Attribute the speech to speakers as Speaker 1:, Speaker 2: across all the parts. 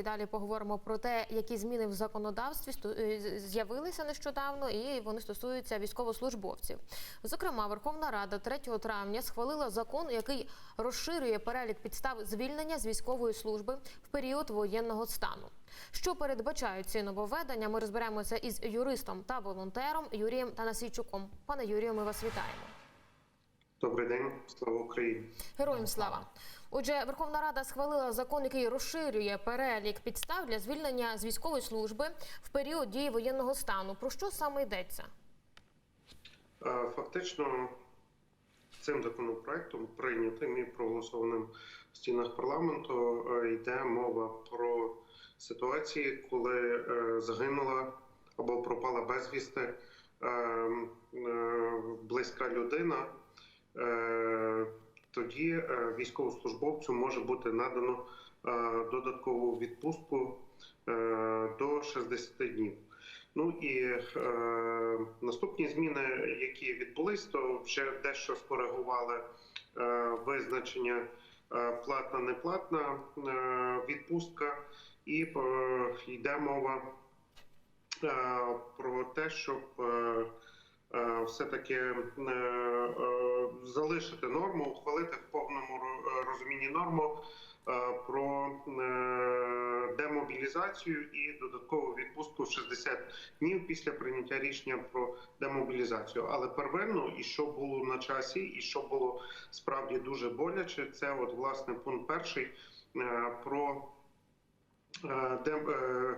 Speaker 1: ефірі далі поговоримо про те, які зміни в законодавстві е, з'явилися нещодавно, і вони стосуються військовослужбовців. Зокрема, Верховна Рада 3 травня схвалила закон, який розширює перелік підстав звільнення з військової служби в період воєнного стану. Що передбачають ці нововведення? Ми розберемося із юристом та волонтером Юрієм Танасійчуком. Пане Юрію, ми вас вітаємо.
Speaker 2: Добрий день, слава Україні.
Speaker 1: Героям слава. Отже, Верховна Рада схвалила закон, який розширює перелік підстав для звільнення з військової служби в період дії воєнного стану. Про що саме йдеться?
Speaker 2: Е, Фактично, цим законопроектом, прийнятим і проголосованим в стінах парламенту, е, йде мова про ситуації, коли е, загинула або пропала безвісти е, е, близька людина. Е, Тоді е, військовослужбовцю може бути надано е, додаткову відпустку до 60 днів. Ну і е, наступні зміни, які відбулись, то вже дещо скоригували е, визначення е, платна неплатна е, відпустка, і е, йде мова е, про те, щоб е, е, все-таки е, е, залишити норму, ухвалити в повному розумінні норму про демобілізацію і додаткову відпустку в 60 днів після прийняття рішення про демобілізацію. Але первинно, і що було на часі, і що було справді дуже боляче, це от власне пункт перший про дем, е,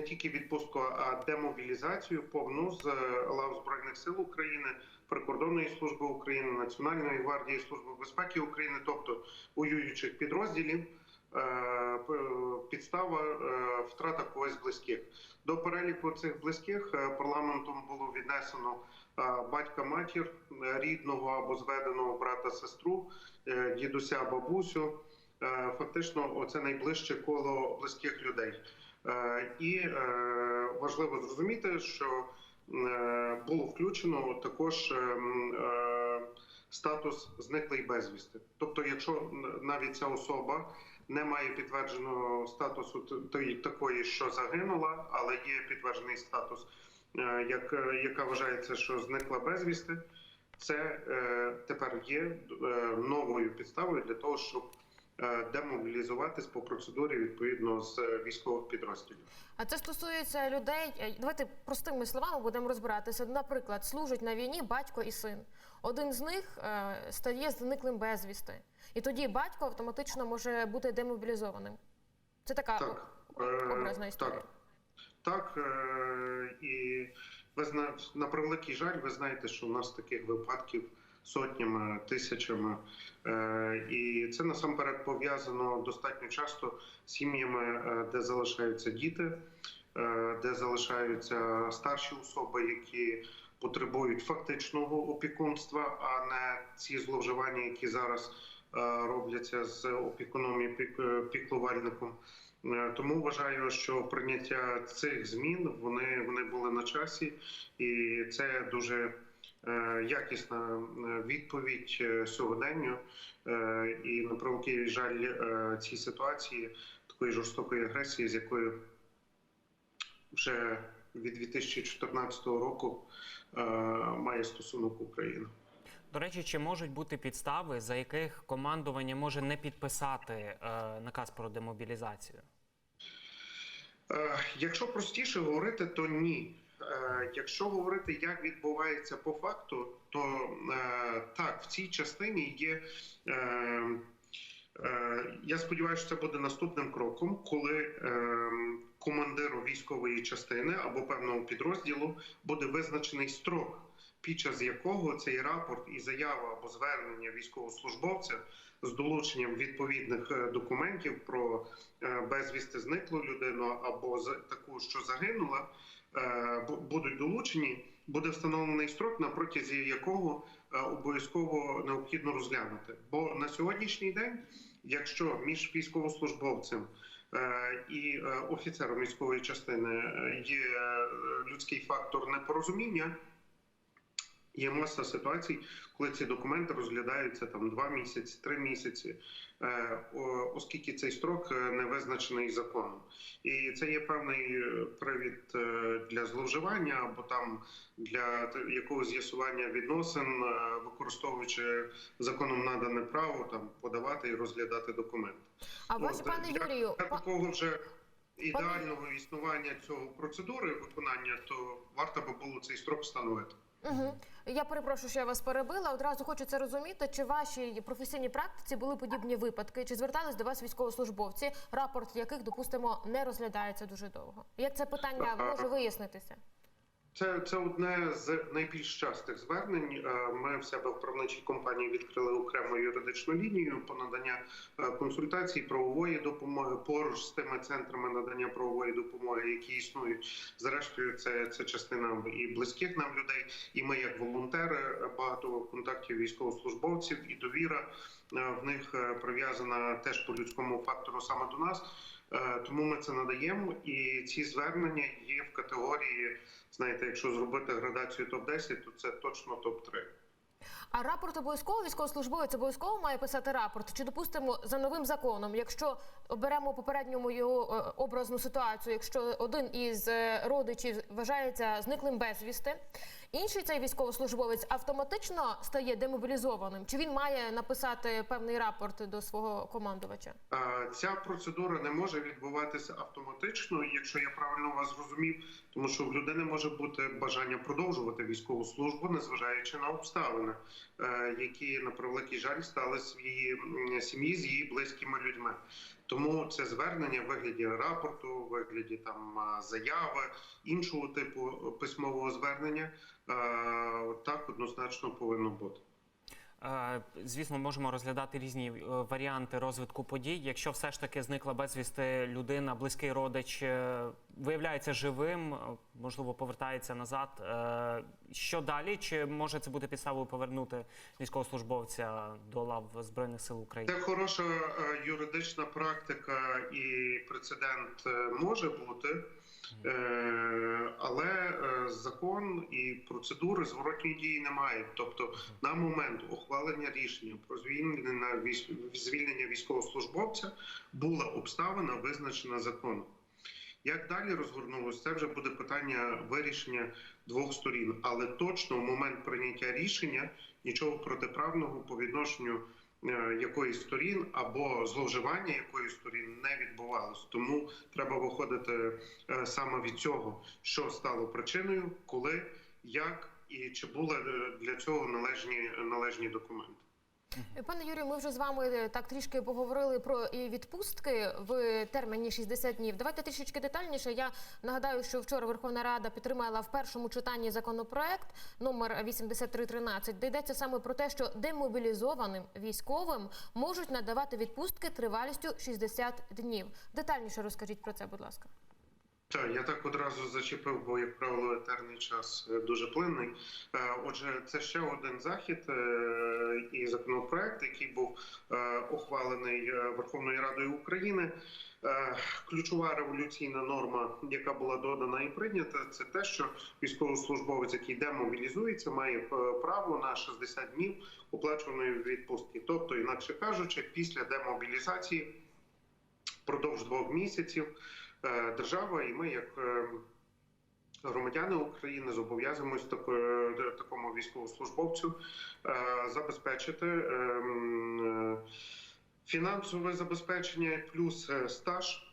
Speaker 2: тільки відпустку, а демобілізацію повну з е, лав збройних сил України, прикордонної служби України, Національної гвардії служби безпеки України, тобто воюючих підрозділів. е, Підстава е, втрата когось близьких до переліку цих близьких парламентом було віднесено батька, матір рідного або зведеного брата, сестру, дідуся, бабусю. Фактично, оце найближче коло близьких людей. Е, І е, важливо зрозуміти, що е, було включено також статус зниклий безвісти. Тобто, якщо навіть ця особа не має підтвердженого статусу такої, що загинула, але є підтверджений статус, як, яка вважається, що зникла безвісти, це тепер є новою підставою для того, щоб демобілізуватись по процедурі відповідно з е, військових підрозділів.
Speaker 1: А це стосується людей. е, Давайте простими словами будемо розбиратися. Наприклад, служать на війні батько і син. Один з них е, стає зниклим безвісти, і тоді батько автоматично може бути демобілізованим. Це така
Speaker 2: Так, е,
Speaker 1: образна історія.
Speaker 2: так. Так е, і ви зна... на превеликий жаль, ви знаєте, що у нас таких випадків сотнями, тисячами, Е, і це насамперед пов'язано достатньо часто з сім'ями, е, де залишаються діти, е, де залишаються старші особи, які потребують фактичного опікунства, а не ці зловживання, які зараз робляться з опікуном і піклувальником. Тому вважаю, що прийняття цих змін вони, вони були на часі, і це дуже якісна е, відповідь е, сьогоденню. Е, І на превеликий жаль, е, цій ситуації такої жорстокої агресії, з якою вже від 2014 року е, має стосунок Україна.
Speaker 3: До речі, чи можуть бути підстави, за яких командування може не підписати е, наказ про демобілізацію?
Speaker 2: Е, Якщо простіше говорити, то ні. Е, Якщо говорити, як відбувається по факту, то е, так, в цій частині є. е, Я сподіваюся, що це буде наступним кроком, коли командиру військової частини або певного підрозділу буде визначений строк, під час якого цей рапорт і заява або звернення військовослужбовця з долученням відповідних документів про безвісти зниклу людину або таку, що загинула, будуть долучені. Буде встановлений строк, на протязі якого е, обов'язково необхідно розглянути. Бо на сьогоднішній день, якщо між військовослужбовцем е, і е, офіцером військової частини е, є е, людський фактор непорозуміння, Є маса ситуацій, коли ці документи розглядаються там два місяці, три місяці, е, оскільки цей строк е, не визначений законом. І це є певний е, привід для зловживання або там для якогось з'ясування відносин, використовуючи законом надане право там подавати і розглядати документи.
Speaker 1: А ось,
Speaker 2: От,
Speaker 1: пане
Speaker 2: для-
Speaker 1: Юрію,
Speaker 2: для такого вже ідеального існування цього процедури виконання, то варто би було цей строк встановити.
Speaker 1: Угу. Я перепрошую, що я вас перебила. Одразу хочу це розуміти. Чи в вашій професійній практиці були подібні випадки? Чи звертались до вас військовослужбовці, рапорт яких, допустимо, не розглядається дуже довго? Як це питання може вияснитися?
Speaker 2: Це, це одне з найбільш частих звернень. Е, Ми в себе в правничій компанії відкрили окрему юридичну лінію по надання е, консультацій, правової допомоги поруч з тими центрами надання правової допомоги, які існують. Зрештою, це, це частина і близьких нам людей. І ми, як волонтери, багато контактів військовослужбовців і довіра е, в них прив'язана теж по людському фактору саме до нас. Е, Тому ми це надаємо, і ці звернення є в категорії. Знаєте, якщо зробити градацію топ 10 то це точно топ 3
Speaker 1: А рапорт обов'язково військовослужбовець обов'язково має писати рапорт. Чи допустимо за новим законом, якщо беремо попередню мою е, образну ситуацію, якщо один із е, родичів вважається зниклим безвісти, інший цей військовослужбовець автоматично стає демобілізованим? Чи він має написати певний рапорт до свого командувача?
Speaker 2: Ця процедура не може відбуватися автоматично, якщо я правильно вас зрозумів, тому що в людини може бути бажання продовжувати військову службу, незважаючи на обставини, е, які на превеликий жаль сталися в її сім'ї з її близькими людьми. Тому це звернення в вигляді рапорту, в вигляді там заяви іншого типу письмового звернення е, так однозначно повинно бути.
Speaker 3: Звісно, можемо розглядати різні е, варіанти розвитку подій. Якщо все ж таки зникла безвісти людина, близький родич е, виявляється живим, е, можливо, повертається назад. Що далі? Чи може це бути підставою повернути військовослужбовця до лав збройних сил України?
Speaker 2: Це хороша юридична практика і прецедент може бути, але е, закон і процедури зворотньої дії немає. Тобто, на момент ухвалення рішення про звільнення звільнення військовослужбовця була обставина визначена законом. Як далі розгорнулося, це вже буде питання вирішення двох сторін, але точно в момент прийняття рішення нічого протиправного по відношенню е, якоїсь сторін або зловживання якоїсь сторін не відбувалось. Тому треба виходити е, саме від цього, що стало причиною, коли, як і чи були е, для цього належні належні документи.
Speaker 1: Пане Юрію, ми вже з вами е, так трішки поговорили про і відпустки в терміні 60 днів. Давайте трішечки детальніше. Я нагадаю, що вчора Верховна Рада підтримала в першому читанні законопроект номер 8313, де йдеться саме про те, що демобілізованим військовим можуть надавати відпустки тривалістю 60 днів. Детальніше розкажіть про це, будь ласка.
Speaker 2: Так, я так одразу зачепив, бо як правило етерний час е, дуже плинний. Е, Отже, це ще один захід е, і законопроект, який був ухвалений Верховною Радою України. Ключова революційна норма, яка була додана і прийнята, це те, що військовослужбовець, який демобілізується, має право на 60 днів оплачуваної відпустки. Тобто, інакше кажучи, після демобілізації впродовж двох місяців держава і ми, як е, громадяни України, зобов'язуємось такою- такому військовослужбовцю е, забезпечити е, м, е, фінансове забезпечення плюс е, стаж.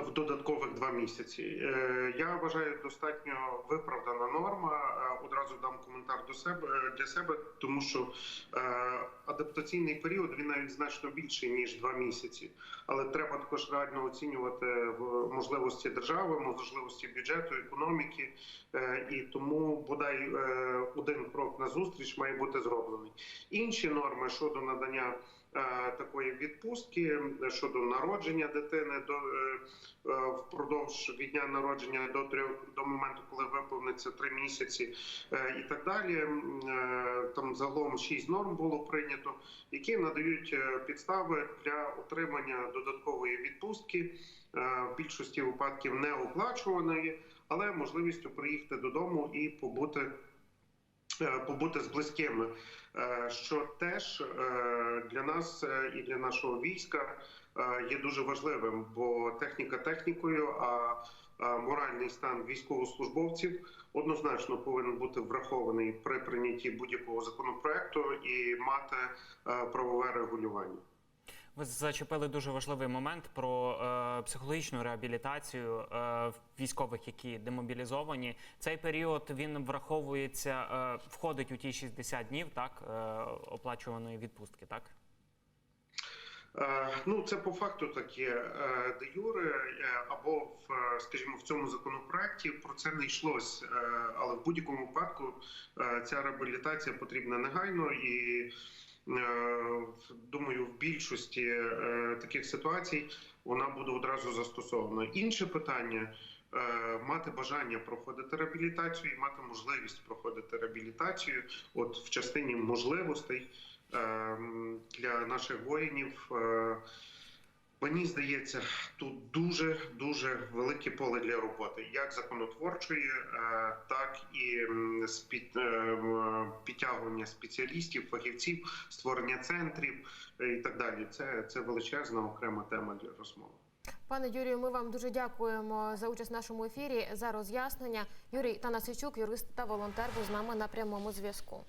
Speaker 2: В додаткових два місяці Е, я вважаю достатньо виправдана норма. Е, Одразу дам коментар до себе для себе, тому що е, адаптаційний період він навіть значно більший ніж два місяці. Але треба також реально оцінювати в можливості держави, можливості бюджету, економіки, Е, і тому бодай е, один крок на зустріч має бути зроблений. Інші норми щодо надання. Е, Такої відпустки щодо народження дитини до е, е, впродовж від дня народження до трьох до моменту, коли виповниться три місяці, і так далі. Там загалом шість норм було прийнято, які надають підстави для отримання додаткової відпустки в більшості випадків не оплачуваної, але можливістю приїхати додому і побути побути з близькими, е, що теж е, для нас е, і для нашого війська е, є дуже важливим, бо техніка технікою, а е, моральний стан військовослужбовців однозначно повинен бути врахований при прийнятті будь-якого законопроекту і мати е, правове регулювання.
Speaker 3: Ви зачепили дуже важливий момент про е, психологічну реабілітацію е, військових, які демобілізовані. Цей період він враховується, е, входить у ті 60 днів, так е, оплачуваної відпустки, так.
Speaker 2: Е, Ну, це по факту таке де юре, е, або в е, скажімо в цьому законопроекті про це не йшлось, але в будь-якому випадку ця реабілітація потрібна негайно і. Більшості е, таких ситуацій вона буде одразу застосована. Інше питання е, мати бажання проходити реабілітацію і мати можливість проходити реабілітацію. От в частині можливостей е, для наших воїнів. е, Мені здається, тут дуже дуже велике поле для роботи, як законотворчої, е, так і е, підтягування спеціалістів, фахівців, створення центрів е, і так далі. Це, це величезна окрема тема для розмови.
Speaker 1: Пане Юрію, ми вам дуже дякуємо за участь в нашому ефірі за роз'яснення. Юрій Танасичук, юрист та волонтер, був з нами на прямому зв'язку.